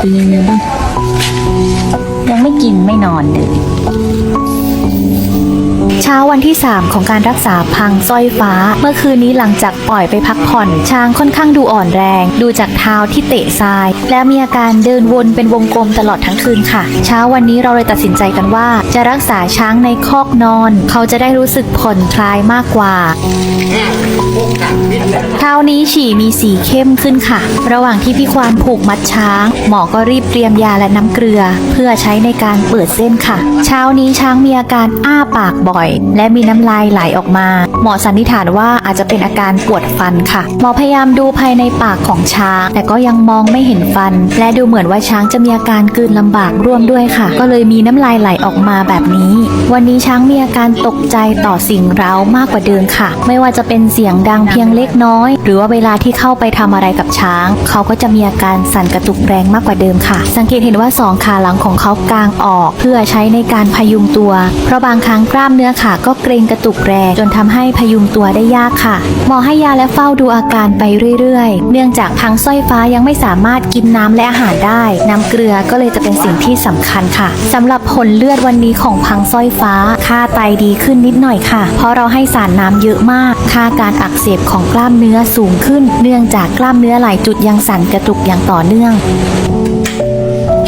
เป็นยังไงบ้าง ยังไม่กินไม่นอนเลย เช้าวันที่ 3 ของการรักษาพังสร้อยฟ้า เมื่อคืนนี้หลังจากปล่อยไปพักผ่อน ช้างค่อนข้างดูอ่อนแรง ดูจากเท้าที่เตะทราย และมีอาการเดินวนเป็นวงกลมตลอดทั้งคืนค่ะ เช้าวันนี้เราเลยตัดสินใจกันว่า จะรักษาช้างในคอกนอน เขาจะได้รู้สึกผ่อนคลายมากกว่าเช้านี้ฉี่มีสีเข้มขึ้นค่ะ ระหว่างที่พี่ควานผูกมัดช้าง หมอก็รีบเตรียมยาและน้ำเกลือ เพื่อใช้ในการเปิดเส้นค่ะ เช้านี้ช้างมีอาการอ้าปากบ่อยและมีน้ำลายไหลออกมา หมอสันนิษฐานว่าอาจจะเป็นอาการปวดฟันค่ะ หมอพยายามดูภายในปากของช้าง แต่ก็ยังมองไม่เห็นฟัน และดูเหมือนว่าช้างจะมีอาการกลืนลำบากร่วมด้วยค่ะ ก็เลยมีน้ำลายไหลออกมาแบบนี้ วันนี้ช้างมีอาการตกใจต่อสิ่งเร้ามากกว่าเดิมค่ะ ไม่ว่าจะเป็นเสียงดังเพียงเล็กน้อย หรือว่าเวลาที่เข้าไปทำอะไรกับช้าง เขาก็จะมีอาการสั่นกระตุกแรงมากกว่าเดิมค่ะ สังเกตเห็นว่าสองขาหลังของเขากางออก เพื่อใช้ในการพยุงตัว เพราะบางครั้งกล้ามเนื้อขาก็เกรงกระตุกแรงจนทำให้พยุงตัวได้ยากค่ะ หมอให้ยาและเฝ้าดูอาการไปเรื่อยๆ เนื่องจากพังสร้อยฟ้ายังไม่สามารถกินน้ำและอาหารได้ น้ำเกลือก็เลยจะเป็นสิ่งที่สำคัญค่ะสำหรับผลเลือดวันนี้ของพังสร้อยฟ้า ค่าไตดีขึ้นนิดหน่อยค่ะ เพราะเราให้สารน้ำเยอะมาก ค่าการอักเสบของกล้ามเนื้อสูงขึ้น เนื่องจากกล้ามเนื้อหลายจุดยังสั่นกระตุกอย่างต่อเนื่อง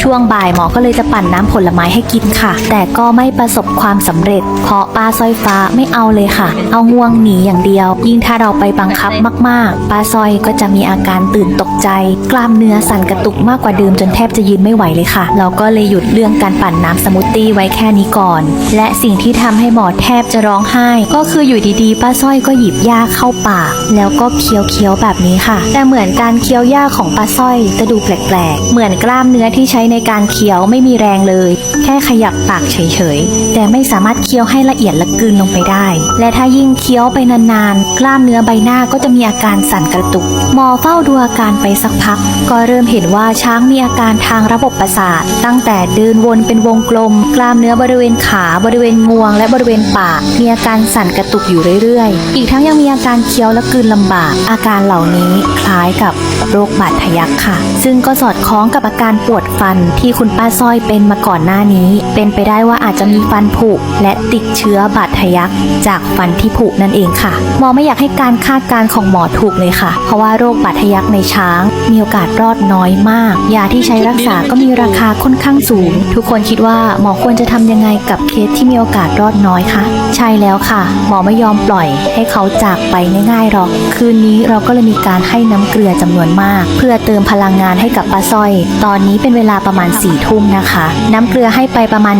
ช่วงบ่ายหมอก็เลยจะปั่นน้ำผลไม้ให้กินค่ะ แต่ก็ไม่ประสบความสำเร็จ เพราะป้าสร้อยฟ้าไม่เอาเลยค่ะ เอาง่วงหนีอย่างเดียว ยิ่งถ้าเราไปบังคับมากๆ ป้าสร้อยก็จะมีอาการตื่นตกใจ กล้ามเนื้อสั่นกระตุกมากกว่าเดิมจนแทบจะยืนไม่ไหวเลยค่ะ เราก็เลยหยุดเรื่องการปั่นน้ำสมูทตี้ไว้แค่นี้ก่อน และสิ่งที่ทำให้หมอแทบจะร้องไห้ ก็คืออยู่ดีๆ ป้าสร้อยก็หยิบหญ้าเข้าปากแล้วก็เคี้ยวๆแบบนี้ค่ะ แต่เหมือนการเคี้ยวหญ้าของป้าสร้อยจะดูแปลกๆ เหมือนกล้ามเนื้อที่ใช้ในการเคี้ยวไม่มีแรงเลย แค่ขยับปากเฉยๆ แต่ไม่สามารถเคี้ยวให้ละเอียดและกลืนลงไปได้ และถ้ายิ่งเคี้ยวไปนานๆ กล้ามเนื้อใบหน้าก็จะมีอาการสั่นกระตุก หมอเฝ้าดูอาการไปสักพัก ก็เริ่มเห็นว่าช้างมีอาการทางระบบประสาท ตั้งแต่เดินวนเป็นวงกลม กล้ามเนื้อบริเวณขาบริเวณงวง และบริเวณปากมีอาการสั่นกระตุกอยู่เรื่อยๆ อีกทั้งยังมีอาการเคี้ยวและกลืนลำบาก อาการเหล่านี้คล้ายกับ โรคบาดทะยักค่ะ ซึ่งก็สอดคล้องกับอาการปวดฟันที่คุณป้าสร้อยเป็นมาก่อนหน้านี้ เป็นไปได้ว่าอาจจะมีฟันผุและติดเชื้อบาดทะยักจากฟันที่ผุนั่นเองค่ะหมอไม่อยากให้การคาดการณ์ของหมอถูกเลยค่ะ เพราะว่าโรคบาดทะยักในช้าง มีโอกาสรอดน้อยมาก ยาที่ใช้รักษาก็มีราคาค่อนข้างสูง ทุกคนคิดว่าหมอควรจะทำยังไงกับเคสที่มีโอกาสรอดน้อยคะใช่แล้วค่ะ หมอไม่ยอมปล่อยให้เขาจากไปง่ายๆหรอก คืนนี้เราก็เลยมีการให้น้ำเกลือจำนวนมาก เพื่อเติมพลังงานให้กับป้าสร้อย ตอนนี้เป็นเวลาประมาณ4ี่ทุ่มนะคะ น้ำเกลือให้ไปประมาณ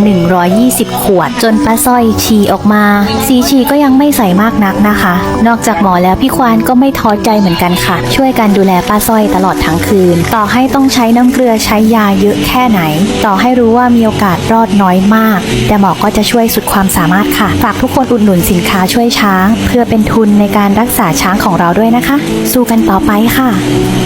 120 ขวด จนป้าสร้อยฉี่ออกมา สีฉี่ก็ยังไม่ใส่มากนักนะคะ นอกจากหมอแล้วพี่ควานก็ไม่ท้อใจเหมือนกันค่ะ ช่วยกันดูแลป้าสร้อยตลอดทั้งคืน ต่อให้ต้องใช้น้ำเกลือใช้ยาเยอะแค่ไหน ต่อให้รู้ว่ามีโอกาสรอดน้อยมาก แต่หมอก็จะช่วยสุดความสามารถค่ะ ฝากทุกคนอุดหนุนสินค้าช่วยช้าง เพื่อเป็นทุนในการรักษาช้างของเราด้วยนะคะ สู้กันต่อไปค่ะ